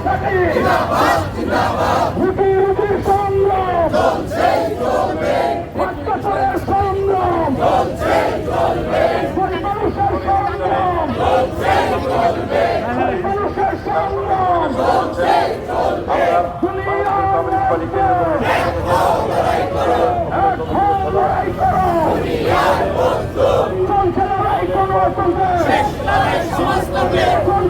Six, five, six, six, six, six, six,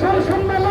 সম্মেলন